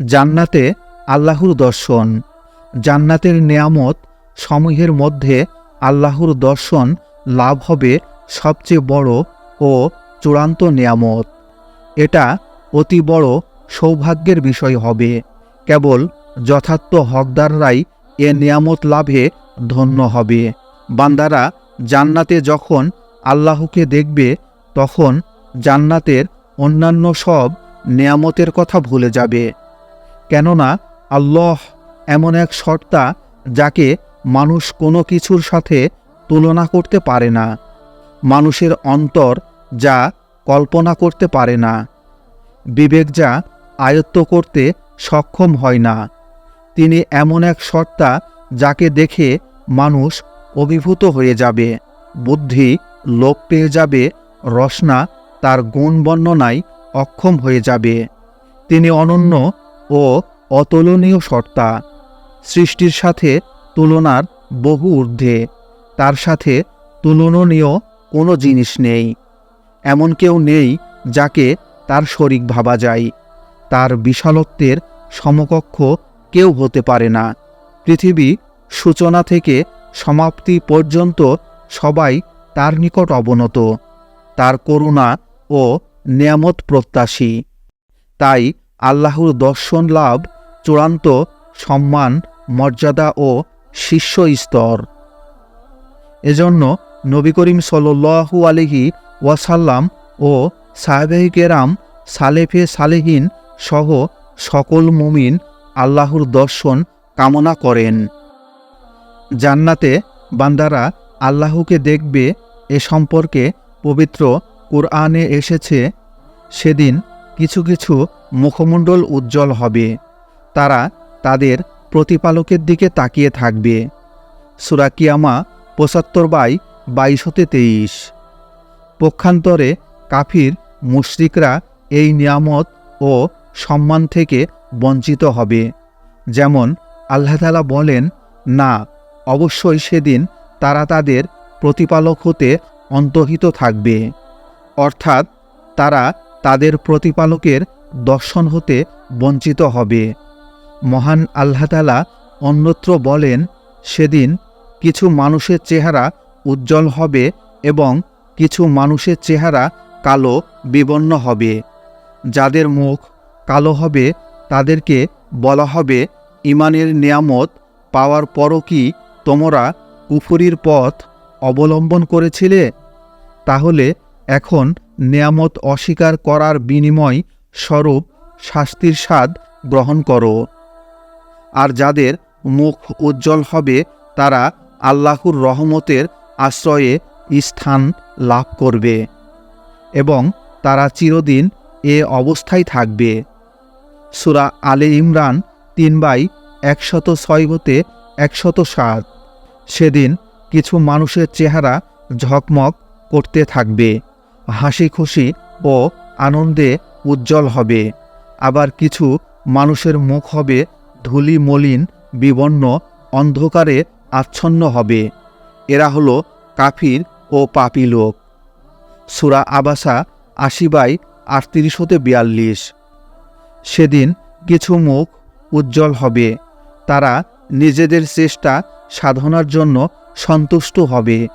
জান্নাতে আল্লাহর দর্শন। জান্নাতের নেয়ামত সমূহের মধ্যে আল্লাহর দর্শন লাভ হবে সবচেয়ে বড় ও চূড়ান্ত নেয়ামত। এটা অতি বড় সৌভাগ্যের বিষয় হবে। কেবল যথার্থ হকদাররাই এ নিয়ামত লাভে ধন্য হবে। বান্দারা জান্নাতে যখন আল্লাহকে দেখবে, তখন জান্নাতের অন্যান্য সব নেয়ামতের কথা ভুলে যাবে। কেননা আল্লাহ এমন এক সত্তা যাকে মানুষ কোনো কিছুর সাথে তুলনা করতে পারে না। মানুষের অন্তর যা কল্পনা করতে পারে না। বিবেক যা আয়ত্ত করতে সক্ষম হয় না। তিনি এমন এক সত্তা যাকে দেখে মানুষ অভিভূত হয়ে যাবে। বুদ্ধি লোপ পেয়ে যাবে, রসনা তার গুণ বর্ণনায় অক্ষম হয়ে যাবে। তিনি অনন্য ও অতুলনীয় সত্তা। সৃষ্টির সাথে তুলনার বহু ঊর্ধ্বে। তার সাথে তুলনীয় কোনো জিনিস নেই। এমন কেউ নেই যাকে তার শরিক ভাবা যায়। তার বিশালত্বের সমকক্ষ কেউ হতে পারে না। পৃথিবী সূচনা থেকে সমাপ্তি পর্যন্ত সবাই তার নিকট অবনত। তার করুণা ও নিয়ামত প্রত্যাশী। তাই আল্লাহর দর্শন লাভ, চূড়ান্ত সম্মান, মর্যাদা ও শীর্ষ স্তর এজন্য নবী করিম সল্লু আলহি ওয়াসাল্লাম ও সাহেবাহি কেরাম, সালেফে সালেহীন সহ সকল মুমিন আল্লাহর দর্শন কামনা করেন। জান্নাতে বান্দারা আল্লাহকে দেখবে এ সম্পর্কে পবিত্র কোরআনে এসেছে, সেদিন কিছু কিছু মুখমণ্ডল উজ্জ্বল হবে। তারা তাদের প্রতিপালকের দিকে তাকিয়ে থাকবে। সুরাকিয়ামা পঁচাত্তর বাই বাইশ হতে তেইশ। পক্ষান্তরে কাফির, মুশরিকরা এই নিয়ামত ও সম্মান থেকে বঞ্চিত হবে। যেমন আল্লাহতালা বলেন, না, অবশ্যই সেদিন তারা তাদের প্রতিপালক হতে অন্তহিত থাকবে। অর্থাৎ তারা তাদের প্রতিপালকের দর্শন হতে বঞ্চিত হবে। মহান আল্লাহতালা অন্যত্র বলেন, সেদিন কিছু মানুষের চেহারা উজ্জ্বল হবে এবং কিছু মানুষের চেহারা কালো বিবর্ণ হবে। যাদের মুখ কালো হবে, তাদেরকে বলা হবে, ইমানের নিয়ামত পাওয়ার পরও কি তোমরা কুফুরির পথ অবলম্বন করেছিলে? তাহলে এখন নিয়ামত অস্বীকার করার বিনিময় স্বরূপ শাস্তির স্বাদ গ্রহণ করো। আর যাদের মুখ উজ্জ্বল হবে, তারা আল্লাহর রহমতের আশ্রয়ে স্থান লাভ করবে এবং তারা চিরদিন এ অবস্থায় থাকবে। সুরা আলে ইমরান তিন বাই একশত ছয় হতে একশত সাত। সেদিন কিছু মানুষের চেহারা ঝকমক করতে থাকবে। হাসি খুশি ও আনন্দে উজ্জ্বল হবে। আবার কিছু মানুষের মুখ হবে ধুলি মলিন বিবর্ণ, অন্ধকারে আচ্ছন্ন হবে। এরা হলো কাফির ও পাপি লোক। সুরা আবাসা আশি বাই আটত্রিশ হতে বিয়াল্লিশ। সেদিন কিছু মুখ উজ্জ্বল হবে। তারা নিজেদের চেষ্টা সাধনার জন্য সন্তুষ্ট হবে।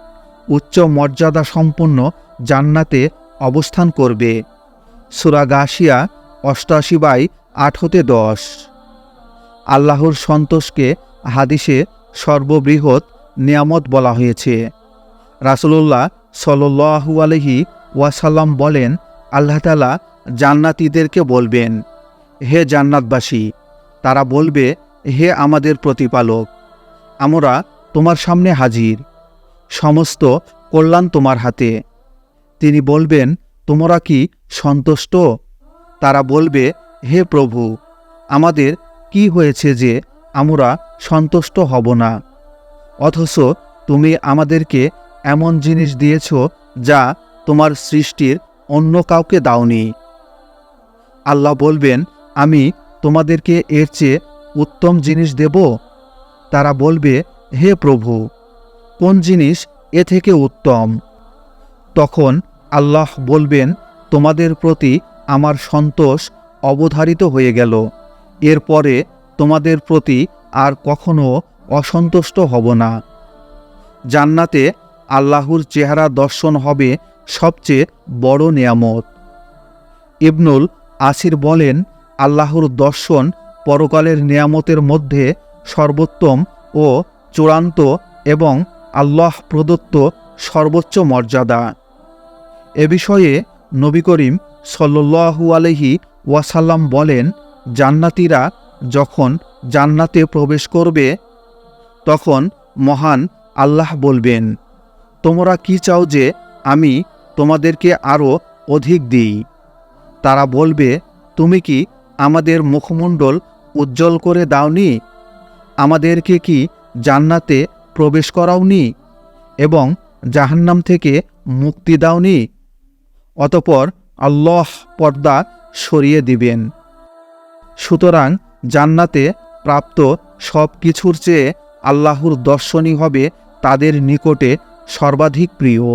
উচ্চ মর্যাদা সম্পন্ন জান্নাতে অবস্থান করবে। সুরা গাশিয়া অষ্টাশি বাই আট হতে দশ। আল্লাহর সন্তোষকে হাদিসে সর্ববৃহৎ নিয়ামত বলা হয়েছে। রাসুলুল্লাহ সল্লু আলহি ওয়াসাল্লাম বলেন, আল্লাহ তালা জান্নাতীদেরকে বলবেন, হে জান্নাতবাসী, তারা বলবে, হে আমাদের প্রতিপালক, আমরা তোমার সামনে হাজির। সমস্ত কল্যাণ তোমার হাতে। তিনি বলবেন, তোমরা কি সন্তুষ্ট? তারা বলবে, হে প্রভু, আমাদের কি হয়েছে যে আমরা সন্তুষ্ট হব না? অথচ তুমি আমাদেরকে এমন জিনিস দিয়েছ যা তোমার সৃষ্টির অন্য কাউকে দাওনি। আল্লাহ বলবেন, আমি তোমাদেরকে এর চেয়ে উত্তম জিনিস দেব? তারা বলবে, হে প্রভু, কোন জিনিস এ থেকে উত্তম? তখন আল্লাহ বলবেন, তোমাদের প্রতি আমার সন্তোষ অবধারিত হয়ে গেল। এরপরে তোমাদের প্রতি আর কখনো অসন্তুষ্ট হব না। জান্নাতে আল্লাহর চেহারা দর্শন হবে সবচেয়ে বড় নিয়ামত। ইবনুল আসির বলেন, আল্লাহর দর্শন পরকালের নিয়ামতের মধ্যে সর্বোত্তম ও চূড়ান্ত এবং আল্লাহ প্রদত্ত সর্বোচ্চ মর্যাদা। এ বিষয়ে নবী করিম সল্লু আলহি ওয়াসাল্লাম বলেন, জান্নাতীরা যখন জান্নাতে প্রবেশ করবে, তখন মহান আল্লাহ বলবেন, তোমরা কি চাও যে আমি তোমাদেরকে আরও অধিক দিই? তারা বলবে, তুমি কি আমাদের মুখমণ্ডল উজ্জ্বল করে দাওনি? আমাদেরকে কি জান্নাতে প্রবেশ করাওনি? এবং জাহান্নাম থেকে মুক্তি দাওনি? অতপর আল্লাহ পর্দা সরিয়ে দিবেন। সুতরাং জান্নাতে প্রাপ্ত সব কিছুর চেয়ে আল্লাহর দর্শনই হবে তাদের নিকটে সর্বাধিক প্রিয়।